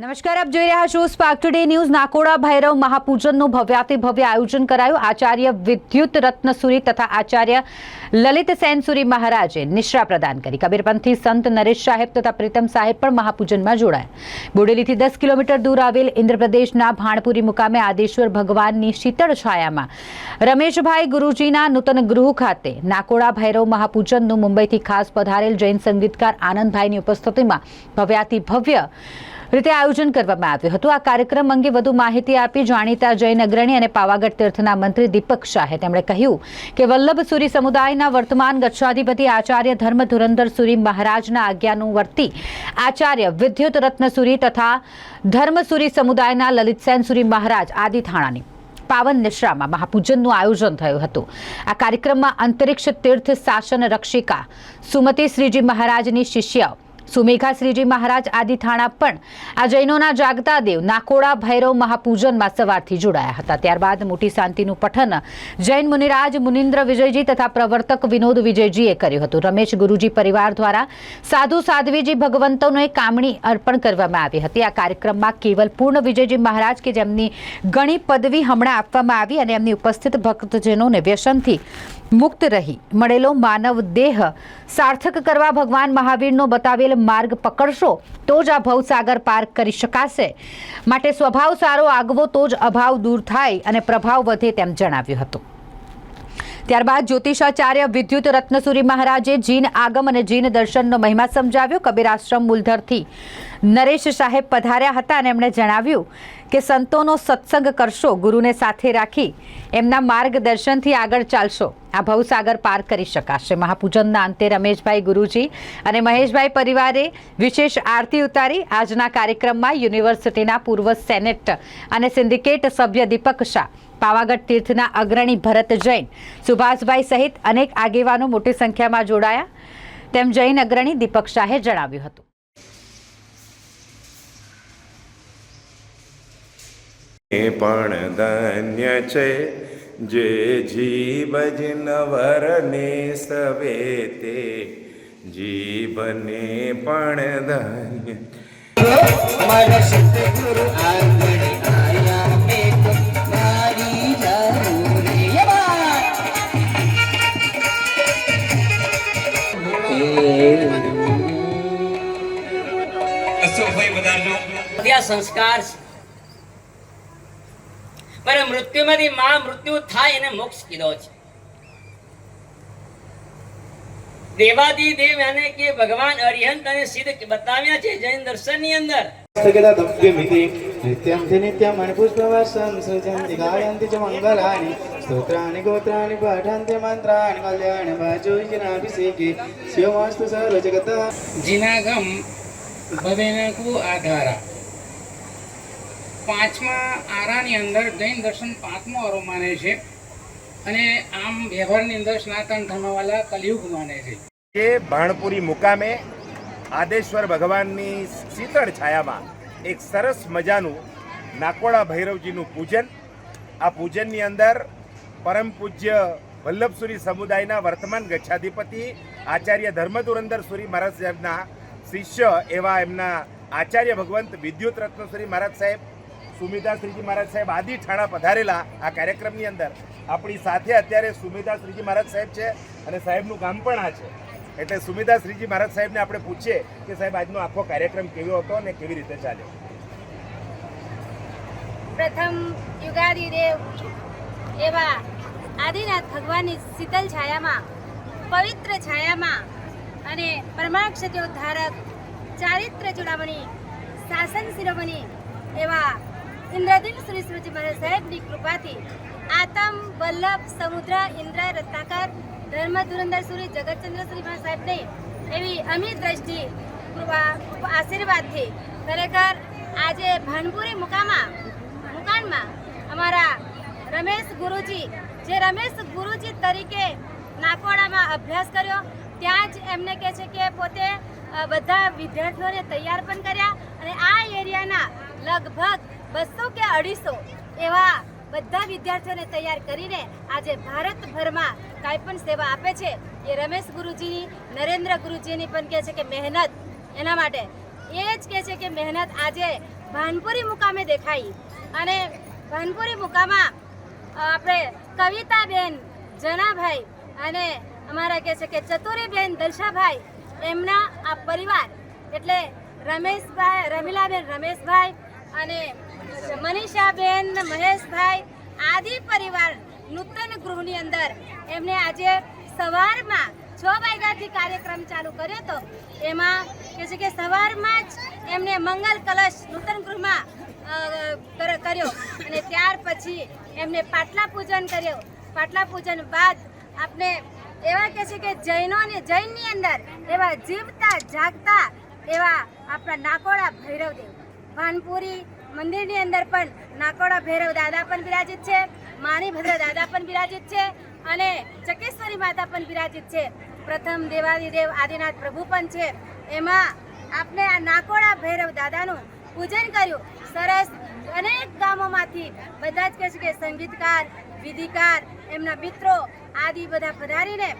નમસ્કાર, આપ જોઈ રહ્યા છો Spark today news Nakoda Bhairav મહાપૂજનનું ભવ્યાતિ ભવ્ય આયોજન કરાયું. આચાર્ય વિદ્યુત રત્નસુરી તથા આચાર્ય લલિત સેનસુરી મહારાજે નિશ્રા પ્રદાન કરી. કબીરપંથી સંત નરેશ સાહેબ તથા પ્રીતમ સાહેબ પણ મહાપૂજનમાં જોડાયા. બોડેલીથી દસ કિલોમીટર દૂર આવેલ ઇન્દ્રપ્રદેશના ભાણપુરી મુકામે આદેશ્વર ભગવાનની શીતળ છાયામાં રમેશભાઈ ગુરુજીના નૂતન ગૃહ ખાતે નાકોડા ભૈરવ મહાપૂજનનું મુંબઈથી ખાસ પધારેલ જૈન સંગીતકાર આનંદભાઈની ઉપસ્થિતિમાં ભવ્યાતિ ભવ્ય રીતે આયોજન કરવામાં આવ્યું હતું. આ કાર્યક્રમ અંગે વધુ માહિતી આપી જાણીતા જૈન અગ્રણી અને પાવાગઢ તીર્થના મંત્રી દીપક શાહે તેમણે કહ્યું કે વલ્લભ સુરી સમુદાયના વર્તમાન ગચ્છાધિપતિ આચાર્ય ધર્મ ધુરંધર સુરી મહારાજના આજ્ઞાનું વર્તી આચાર્ય વિદ્યુત રત્નસુરી તથા ધર્મસુરી સમુદાયના લલિતસેન સુરી મહારાજ આદિ થાણાની પાવન નિશ્રામાં મહાપૂજનનું આયોજન થયું હતું. આ કાર્યક્રમમાં અંતરિક્ષ તીર્થ શાસન રક્ષિકા સુમતી શ્રીજી મહારાજની શિષ્ય સુમેઘા શ્રીજી મહારાજ આદિ થાણા પણ આ જૈનોના જાગતા દેવ નાકોડા ભૈરવ મહાપૂજનમાં સવારથી જોડાયા હતા. ત્યારબાદ મોટી શાંતિનું પઠન જૈન મુનિરાજ મુનિન્દ્ર વિજયજી તથા પ્રવર્તક વિનોદ વિજયજીએ કર્યું હતું. રમેશ ગુરુજી પરિવાર દ્વારા સાધુ સાધ્વીજી ભગવંતોને કામણી અર્પણ કરવામાં આવી હતી. આ કાર્યક્રમમાં કેવલ પૂર્ણ વિજયજી મહારાજ કે જેમની ઘણી પદવી હમણાં આપવામાં આવી અને એમની ઉપસ્થિત ભક્તજનોને વ્યસનથી મુક્ત રહી. મળેલો માનવ દેહ સાર્થક કરવા ભગવાન મહાવીરનો બતાવેલ માર્ગ પકડશો, તો જ આ ભવસાગર પાર કરી શકાશે. માટે સ્વભાવ સારો આગવો, તો જ અભાવ દૂર થાય અને પ્રભાવ વધે તેમ જણાવ્યું હતું. ત્યારબાદ જ્યોતિષાચાર્ય વિદ્યુત રત્નસુરી મહારાજે જીન આગમ અને જીન દર્શનનો મહિમા સમજાવ્યો. કબીરાશ્રમ મૂલધરથી નરેશ સાહેબ પધાર્યા હતા અને એમણે જણાવ્યું કે સંતોનો સત્સંગ કરશો, ગુરુને સાથે રાખી એમના માર્ગદર્શનથી આગળ ચાલશો. આ ભવસાગર પાર કરી શકાશે. મહાપૂજનના અંતે રમેશભાઈ ગુરુજી અને મહેશભાઈ પરિવારે વિશેષ આરતી ઉતારી. આજના કાર્યક્રમમાં યુનિવર્સિટીના પૂર્વ સેનેટ અને સિન્ડિકેટ સભ્ય દીપક શાહ પાવાગઢ તીર્થના અગ્રણી ભરત જૈન સુભાષભાઈ સહિત અનેક આગેવાનો મોટી સંખ્યામાં જોડાયા. તેમ જૈન અગ્રણી દીપક શાહે જણાવ્યું હતું. એ પણ ધન્ય છે જે જીવ જનવરને સવે તે જીવને પણ ધન્ય. મારા સતગુરુ આંગણે અશોકભાઈ પધારજો ત્યાં સંસ્કાર છે. પણ મૃત્યુમાંથી માં મૃત્યુ થાય એને મોક્ષ કીધો છે. દેવાદી દેવ અને કે ભગવાન અરિહંત અને સિદ્ધ બતાવ્યા છે જૈન દર્શનની અંદર નિત્યમથી નિત્યમ પુષ્પવાસમ સૃજંતિ ગાયંતિ ચ મંગલાની. સ્તોત્રાણિ ગોત્રાણિ પાઠંતિ મંત્રાણિ કલ્યાણ ભાજો જનાભિષેકે. શિવમાસ્તુ સર્વ જગત. જીનાગમ ભવેનકુ આધારા. પાંચમા આરાની અંદર જૈન દર્શન પાંચમો આરો માને છે અને આમ વ્યવહારની અંદર સનાતન ધર્મવાળા કલયુગ માને છે. કે ભાણપુરી મુકામે આદેશ્વર ભગવાનની શીતળ છાયામાં એક સરસ મજાનું નાકોડા ભૈરવજીનું પૂજન. આ પૂજનની અંદર પરમ પૂજ્ય વલ્લભસુરી સમુદાયના વર્તમાન ગચ્છાધિપતિ આચાર્ય ધર્મધુરંદર સુરી મહારાજ સાહેબના શિષ્ય એવા એમના આચાર્ય ભગવંત વિદ્યુત રત્નશ્રી મહારાજ સાહેબ સુમિધા શ્રીજી મહારાજ સાહેબ આદિ ઠાણા પધારેલા આ કાર્યક્રમની અંદર. આપણી સાથે અત્યારે સુમિધા શ્રીજી મહારાજ સાહેબ છે અને સાહેબનું ગામ પણ આ છે. એટલે સુમિદાશ્રીજી મહારાજ સાહેબને આપણે પૂછીએ કે સાહેબ, આજનો આખો કાર્યક્રમ કેવો હતો અને કેવી રીતે ચાલ્યો? પ્રથમ યુગાદી દેવ એવા આદિનાથ ભગવાનની શીતલ છાયામાં, પવિત્ર છાયામાં અને પરમાક્ષ ધારક ચારિત્ર ચૂડામણી શાસન શિરોમણી એવા ઇન્દ્રદીન શ્રી શ્રીજી મહારાજ સાહેબની કૃપાથી આતમ, વલ્લભ, સમુદ્ર, ઇન્દ્ર, રત્નાકર, ધર્મ, ધુરંધર સુરી, જગતચંદ્ર શ્રી મહારાજ સાહેબને એવી અમી દ્રષ્ટિ કૃપા આશીર્વાદથી ખરેખર આજે ભાનપુરી મુકામાં, મુકાનમાં અમારા રમેશ ગુરુજી, જે રમેશ ગુરુજી તરીકે નાકોડામાં અભ્યાસ કર્યો ત્યાં જ એમને કહે છે કે પોતે બધા વિદ્યાર્થીઓને તૈયાર પણ કર્યા અને આ એરિયાના લગભગ બસો કે અઢીસો એવા બધા વિદ્યાર્થીઓને તૈયાર કરીને આજે ભારતભરમાં કાંઈ પણ સેવા આપે છે. એ રમેશ ગુરુજીની, નરેન્દ્ર ગુરુજીની પણ કહે છે કે મહેનત એના માટે. એ જ કહે છે કે મહેનત આજે ભાનપુરી મુકામે દેખાઈ. અને ભાનપુરી મુકામાં આપણે કવિતાબેન જનાભાઈ અને અમારા કહે છે કે ચતુરીબેન દલશાભાઈ, એમના આ પરિવાર એટલે રમેશભાઈ, રમીલાબેન રમેશભાઈ અને મનીષાબેન મહેશભાઈ આદિ પરિવાર નૂતન ગૃહની અંદર એમને આજે સવારમાં છ વાગ્યાથી કાર્યક્રમ ચાલુ કર્યો હતો. એમાં કે છે કે સવારમાં જ એમને મંગલ કલશ નૂતન ગૃહમાં કર્યો અને ત્યાર પછી એમને પાટલા પૂજન કર્યો. પાટલા પૂજન બાદ આપણે એવા કે છે કે જૈનોને જૈનની અંદર એવા જીવતા, જાગતા એવા આપણા નાકોડા ભૈરવદેવ. ભાનપુરી મંદિરની અંદર પણ નાકોડા ભૈરવ દાદા પણ બિરાજિત છે, માની ભદ્ર દાદા પણ બિરાજિત છે અને ચકેશ્વરી માતા પણ બિરાજિત છે. પ્રથમ દેવાદિદેવ આદિનાથ પ્રભુ પણ છે. એમાં આપણે આ નાકોડા ભૈરવ દાદાનું પૂજન કર્યું. સરસ અનેક ગામોમાંથી બધા જ કહે છે કે સંગીતકાર, વિધિકાર, એમના મિત્રો આદિ બધા પધારીને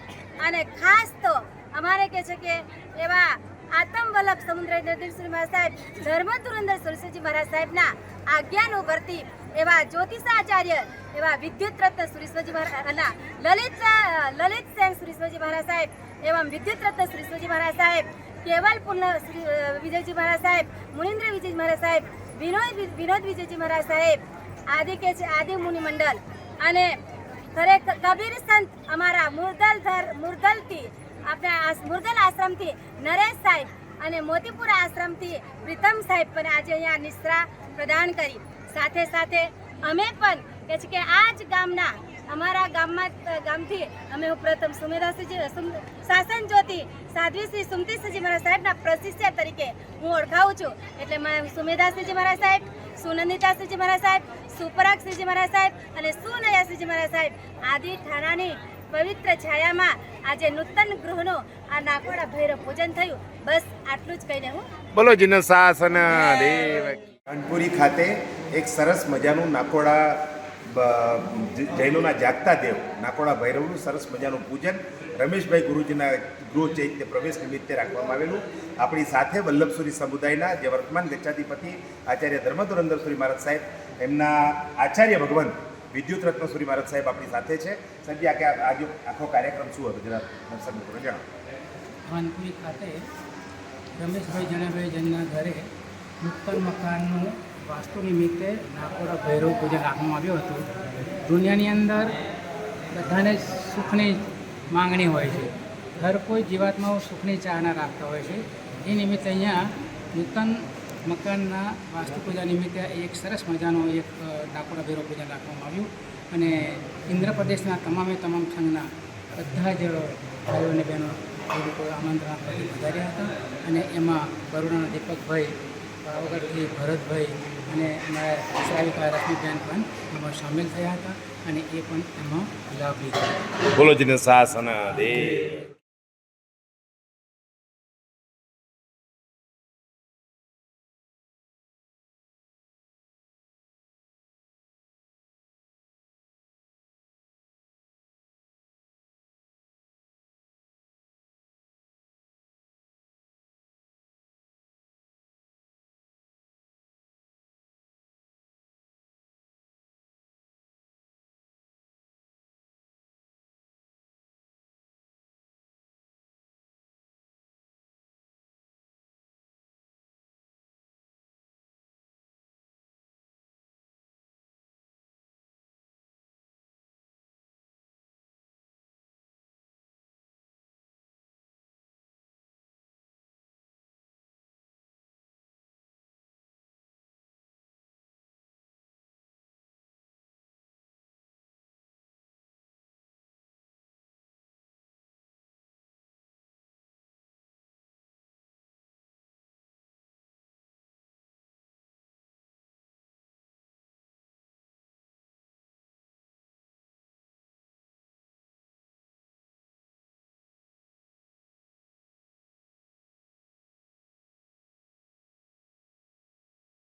અને ખાસ તો અમારે કહે છે કે એવા આતમ વલ્લભ સમુદ્ર નરસિંહ મહારાજ સાહેબ ધર્મ ધુરંધર સરસ્વતી મહારાજ સાહેબના આજ્ઞાનું વર્તી એવા જ્યોતિષાચાર્ય એવા વિદ્યુત રત્ન સુરેશ્વરજી મહારાજના લલિત લલિત સેન સુરેશ્વરજી મહારાજ સાહેબ એવં વિદ્યુત રત્ન સુરેશ્વરજી મહારાજ સાહેબ કેવલ પૂર્ણ વિજયજી મહારાજ સાહેબ, મુનિન્દ્ર વિજય મહારાજ સાહેબ, વિનોદ વિનોદ વિજયજી મહારાજ સાહેબ, આદિ કે છે, આદિ મુનિ મંડળ અને ખરેખર કબીર સંત અમારા મુરદલધર મુરદલથી આપણા મુરદલ આશ્રમથી નરેશ સાહેબ અને મોતીપુર આશ્રમથી પ્રીતમ સાહેબ પણ આજે અહીંયા નિશ્રા પ્રદાન કરી. સાથે સાથે અમે પણ કે છે કે આ જ ગામના, અમારા ગામમાં ગામથી અમે હું પ્રથમ સુમેદાસજી શાસન જ્યોતિ સાધ્વી શ્રી મારા સાહેબના પ્રશિષ્ય તરીકે હું ઓળખાવું છું. એટલે સુમેદાસજી મારા સાહેબ સુનંદિતાશ્રીજી મહારાજ સાહેબ સુપરાગશ્રીજી મહારાજ સાહેબ અને સુનયાશ્રીજી મહારાજ સાહેબ આદિ ઠાણાની પવિત્ર છાયામાં આજે નૂતન ગૃહનો આ નાકોડા ભૈરવ પૂજન થયું. બસ આટલું જ કહીને હું બોલો જીન શાસન દેવ. કાનપુરી ખાતે એક સરસ મજાનું નાકોડા જૈનોના જાગતા દેવ, નાકોડા ભૈરવનું સરસ મજાનું પૂજન રમેશભાઈ ગુરુજીના ગૃહ ચૈત્ય પ્રવેશ નિમિત્તે રાખવામાં આવેલું. આપણી સાથે વલ્લભસુરી સમુદાયના જે વર્તમાન ગચ્છાધિપતિ આચાર્ય ધર્મધુરંદરસુરી મહારાજ સાહેબ, એમના આચાર્ય ભગવાન વિદ્યુત રત્નસુરી મહારાજ સાહેબ આપણી સાથે છે. સંજય આ આજે આખો કાર્યક્રમ શું હતો? જરા દર્શક મિત્રો જણાવો. ખાતે રમેશભાઈ જણાભાઈ જનના ઘરે નૂતન મકાનનું વાસ્તુ નિમિત્તે નાકોડા ભૈરવ પૂજન રાખવામાં આવ્યું હતું. દુનિયાની અંદર બધાને સુખની માંગણી હોય છે. હર કોઈ જીવાત્માઓ સુખની ચાહના રાખતા હોય છે. એ નિમિત્તે અહીંયા નૂતન મકાનના વાસ્તુ પૂજા નિમિત્તે એક સરસ મજાનો એક ડાકોડા ભૈરવ પૂજન રાખવામાં આવ્યું. અને ઇન્દ્ર પ્રદેશના તમામે તમામ સંઘના બધા જ ભાઈઓ અને બહેનો એ લોકો આમંત્રણ પધાર્યા હતા. અને એમાં બરોડાના દીપકભાઈ પાવાગઢથી ભરતભાઈ અને અમારા શ્રાવિકા રશ્મિબેન પણ એમાં સામેલ થયા હતા અને એ પણ એમાં લાભ લીધો. બોલો જીન અને દેવ.